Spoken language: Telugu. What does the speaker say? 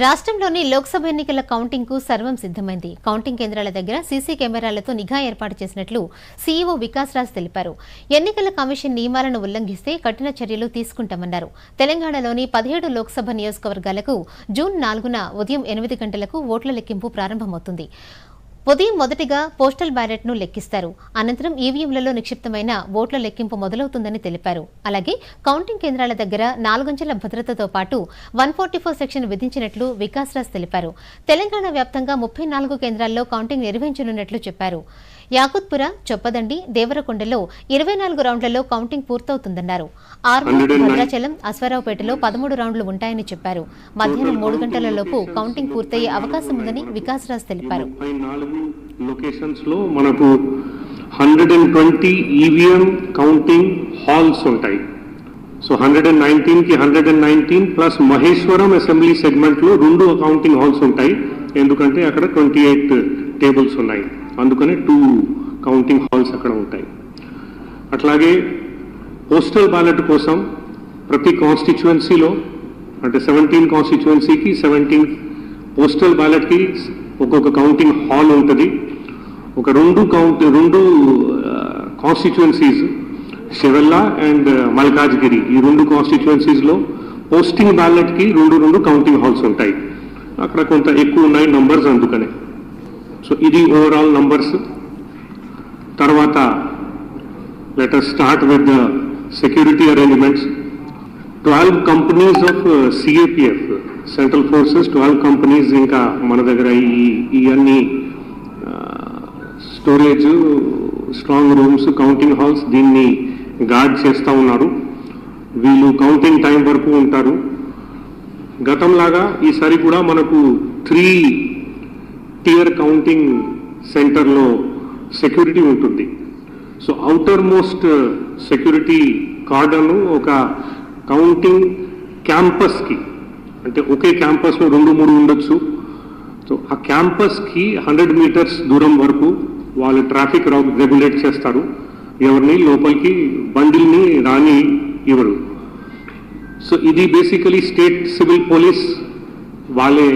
రాష్ట్రంలోని లోక్సభ ఎన్నికల కౌంటింగ్కు సర్వం సిద్దమైంది కౌంటింగ్ కేంద్రాల దగ్గర సీసీ కెమెరాలతో నిఘా ఏర్పాటు చేసినట్లు సీఈఓ వికాస్ రాజ్ తెలిపారు. ఎన్నికల కమిషన్ నియమాలను ఉల్లంఘిస్తే కఠిన చర్యలు తీసుకుంటామన్నారు. తెలంగాణలోని పదిహేడు లోక్సభ నియోజకవర్గాలకు జూన్ నాలుగున ఉదయం ఎనిమిది గంటలకు ఓట్ల లెక్కింపు ప్రారంభమవుతుంది. ఉదయం మొదటిగా పోస్టల్ బ్యాలెట్ను లెక్కిస్తారు. అనంతరం ఈవీఎంలలో నిక్షిప్తమైన ఓట్ల లెక్కింపు మొదలవుతుందని తెలిపారు. అలాగే కౌంటింగ్ కేంద్రాల దగ్గర నాలుగంచెల భద్రతతో పాటు వన్ ఫార్టీ ఫోర్ సెక్షన్ విధించినట్లు వికాస్ రాజ్ తెలిపారు. తెలంగాణ వ్యాప్తంగా ముప్పై నాలుగు కేంద్రాల్లో కౌంటింగ్ నిర్వహించనున్నట్లు చెప్పారు. యాకుత్పుర చొప్పదండి దేవరకొండలో ఇరవై నాలుగు రౌండ్లలో కౌంటింగ్ పూర్తవుతుందన్నారు. ఆర్మూర్ భద్రాచలం అశ్వారావుపేటలో పదమూడు రౌండ్లు ఉంటాయని చెప్పారు. మధ్యాహ్నం మూడు గంటల లోపు కౌంటింగ్ పూర్తయ్యే అవకాశం ఉందని వికాస్ రాజ్ తెలిపారు. లొకేషన్స్లో మనకు hundred and twenty EVM counting halls ఉంటాయి. So hundred and నైన్టీన్కి hundred and nineteen plus Maheshwaram assembly సెగ్మెంట్లో రెండు కౌంటింగ్ హాల్స్ ఉంటాయి. ఎందుకంటే అక్కడ ట్వంటీ ఎయిట్ టేబుల్స్ ఉన్నాయి. అందుకని టూ కౌంటింగ్ హాల్స్ అక్కడ ఉంటాయి. అట్లాగే పోస్టల్ బ్యాలెట్ కోసం ప్రతి కాన్స్టిట్యువెన్సీలో అంటే సెవెంటీన్ కాన్స్టిట్యువెన్సీకి సెవెంటీన్ పోస్టల్ బ్యాలెట్కి ఒక్కొక్క కౌంటింగ్ హాల్ ఉంటుంది. ఒక రెండు కౌంట్ రెండు కాన్స్టిట్యువెన్సీస్ షెవెల్లా అండ్ మల్కాజ్గిరి ఈ రెండు కాన్స్టిట్యువెన్సీస్లో పోస్టింగ్ బ్యాలెట్కి రెండు రెండు కౌంటింగ్ హాల్స్ ఉంటాయి. అక్కడ కొంత ఎక్కువ ఉన్నాయి నంబర్స్ అందుకనే. సో ఇది ఓవరాల్ నంబర్స్ తర్వాత letter start start with the security arrangements. 12 companies of uh, CAPF, Central Forces, 12 companies ఇంకా మన దగ్గర ఈ ఇవన్నీ storage strong rooms counting halls దీన్ని గార్డ్ చేస్తూ ఉన్నారు. వీళ్ళు కౌంటింగ్ టైం వరకు ఉంటారు. గతంలాగా ఈసారి కూడా మనకు త్రీ టియర్ కౌంటింగ్ సెంటర్లో సెక్యూరిటీ ఉంటుంది. సో అవుటర్ మోస్ట్ సెక్యూరిటీ కార్డను ఒక కౌంటింగ్ క్యాంపస్కి అంటే ఒకే క్యాంపస్లో రెండు మూడు ఉండొచ్చు. సో ఆ క్యాంపస్కి హండ్రెడ్ మీటర్స్ దూరం వరకు వాళ్ళు ట్రాఫిక్ రెగ్యులేట్ చేస్తారు. ఎవరిని లోపలికి బండిల్ని రాని ఇవ్వరు సో ఇది బేసికలీ స్టేట్ సివిల్ పోలీస్ వాళ్ళే